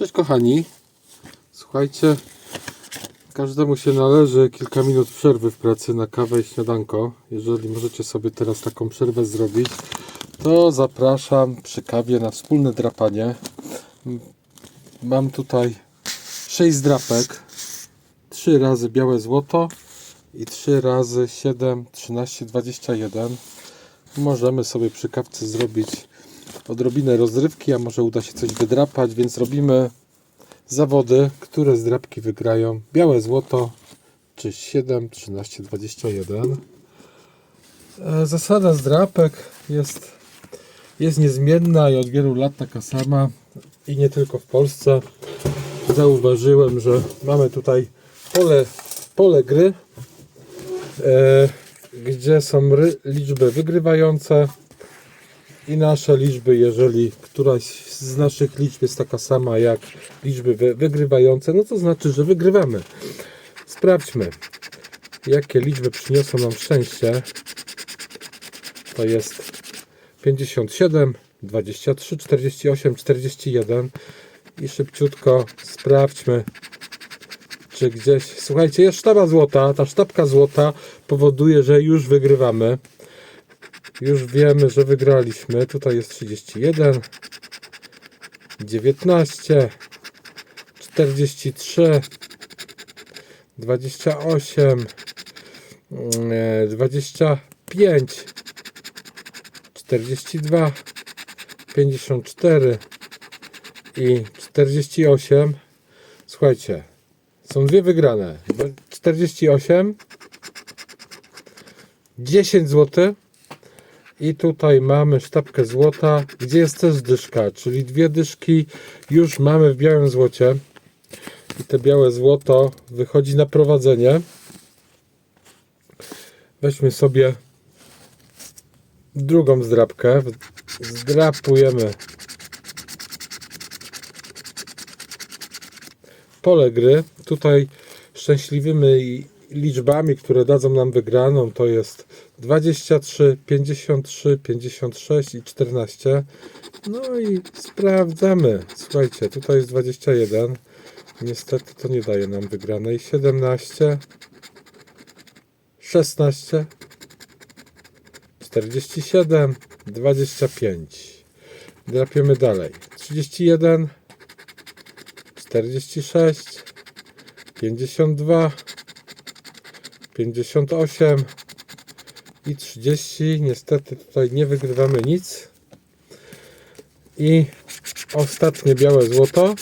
Cześć kochani. Słuchajcie, każdemu się należy kilka minut przerwy w pracy na kawę i śniadanko. Jeżeli możecie sobie teraz taką przerwę zrobić, to zapraszam przy kawie na wspólne drapanie. Mam tutaj 6 drapek. 3 razy białe złoto i 3 razy 7, 13, 21. Możemy sobie przy kawce zrobić odrobinę rozrywki, a może uda się coś wydrapać, więc robimy zawody, które z drapki wygrają białe złoto czy 7, 13, 21. E, Zasada zdrapek jest, jest niezmienna i od wielu lat taka sama i nie tylko w Polsce. Zauważyłem, że mamy tutaj pole, pole gry, e, gdzie są ry, liczby wygrywające i nasze liczby, jeżeli któraś z naszych liczb jest taka sama jak liczby wy, wygrywające, no to znaczy, że wygrywamy. Sprawdźmy, jakie liczby przyniosą nam szczęście. To jest 57, 23, 48, 41 i szybciutko sprawdźmy, czy gdzieś. Słuchajcie, jest sztaba złota. Ta sztabka złota powoduje, że już wygrywamy. Już wiemy, że wygraliśmy. Tutaj jest 31, 19, 43, 28, mm, 25, 42, 54 i 48. Słuchajcie, są dwie wygrane. 48, 10 zł. I tutaj mamy sztabkę złota, gdzie jest też dyszka, czyli dwie dyszki już mamy w białym złocie. I te białe złoto wychodzi na prowadzenie. Weźmy sobie drugą zdrabkę. Zdrapujemy pole gry. Tutaj szczęśliwymi liczbami, które dadzą nam wygraną, to jest 23, 53, 56 i 14. No i sprawdzamy. Słuchajcie, tutaj jest 21. Niestety to nie daje nam wygranej. 17, 16, 47, 25. Drapiemy dalej. 31, 46, 52, 58 i 30. Niestety tutaj nie wygrywamy nic. I ostatnie białe złoto,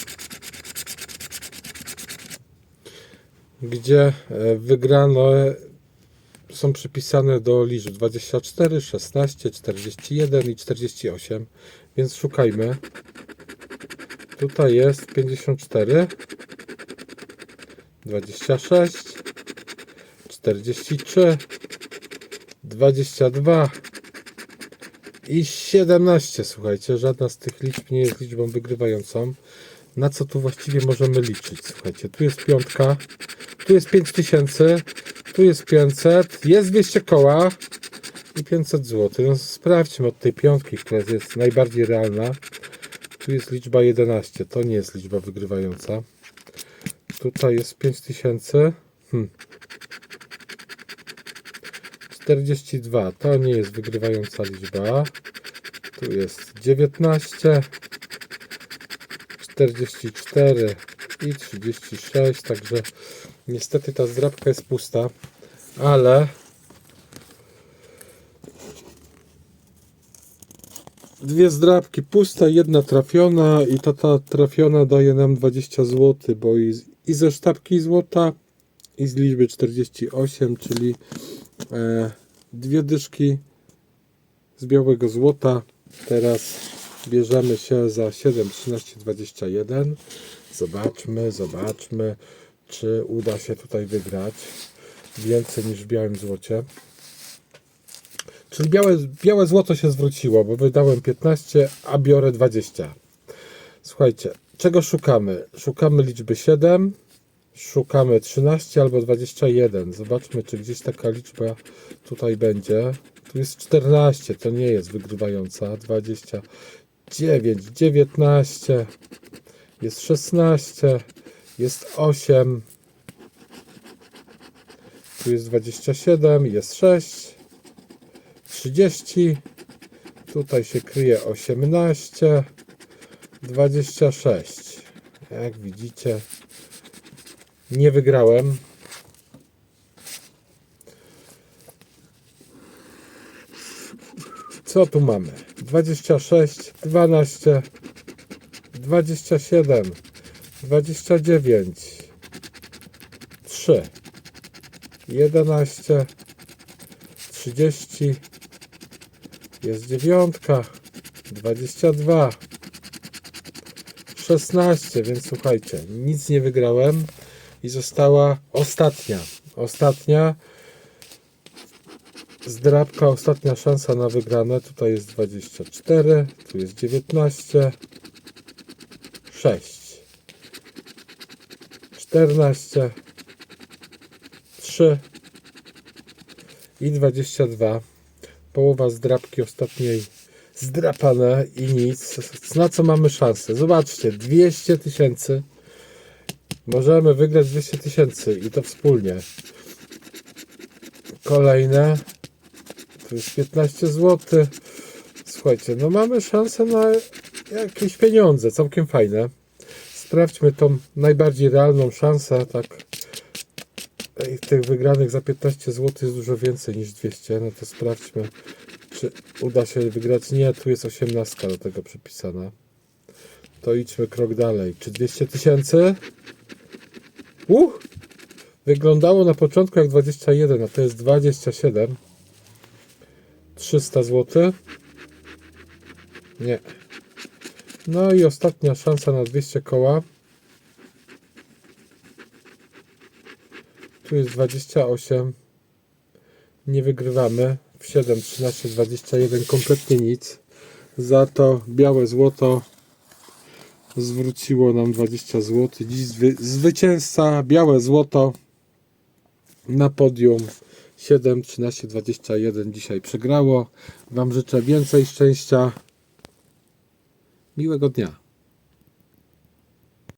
gdzie e, wygrane są przypisane do liczb 24, 16, 41 i 48. Więc szukajmy. Tutaj jest 54, 26, 43, 22 i 17. Słuchajcie, żadna z tych liczb nie jest liczbą wygrywającą. Na co tu właściwie możemy liczyć? Słuchajcie, tu jest piątka, tu jest 5000, tu jest 500, jest 200 koła i 500 zł. No sprawdźmy od tej piątki, która jest najbardziej realna. Tu jest liczba 11, to nie jest liczba wygrywająca. Tutaj jest 5000. Hmm. 42 to nie jest wygrywająca liczba. Tu jest 19, 44 i 36. Także niestety ta zdrabka jest pusta, ale dwie zdrabki pusta, jedna trafiona i ta, ta trafiona daje nam 20 zł, bo i, z- i ze sztabki złota i z liczby 48, czyli e, dwie dyszki z białego złota. Teraz bierzemy się za 7, 13, 21. Zobaczmy, zobaczmy, czy uda się tutaj wygrać więcej niż w białym złocie. Czyli białe, białe złoto się zwróciło, bo wydałem 15, a biorę 20. Słuchajcie, czego szukamy? Szukamy liczby 7, szukamy 13 albo 21. Zobaczmy, czy gdzieś taka liczba tutaj będzie. Tu jest 14, to nie jest wygrywająca. 29, 19, jest 16, jest 8, tu jest 27, jest 6, 30, tutaj się kryje 18, 26. Jak widzicie, nie wygrałem. Co tu mamy? 26, 12, 27, 29, 3, 11, 30, jest dziewiątka, 22, 16, więc słuchajcie, nic nie wygrałem i została ostatnia, ostatnia zdrabka, ostatnia szansa na wygrane. Tutaj jest 24, tu jest 19, 6, 14, 3 i 22. Połowa zdrabki ostatniej zdrapane i nic. Na co mamy szansę? Zobaczcie, 200 tysięcy. Możemy wygrać 200 tysięcy i to wspólnie. Kolejne. Tu jest 15 zł. Słuchajcie, no mamy szansę na jakieś pieniądze, całkiem fajne. Sprawdźmy tą najbardziej realną szansę, tak. Tych wygranych za 15 zł jest dużo więcej niż 200, no to sprawdźmy, czy uda się wygrać. Nie, tu jest 18 do tego przypisana. To idźmy krok dalej. Czy 200 tysięcy? Uh! Wyglądało na początku jak 21, a to jest 27. 300 zł. Nie. No i ostatnia szansa na 200 koła. Tu jest 28. Nie wygrywamy. W 7, 13, 21 kompletnie nic. Za to białe złoto zwróciło nam 20 zł. Dziś zwy, zwycięzca białe złoto na podium 7, 13, 21 dzisiaj przegrało. Wam życzę więcej szczęścia. Miłego dnia.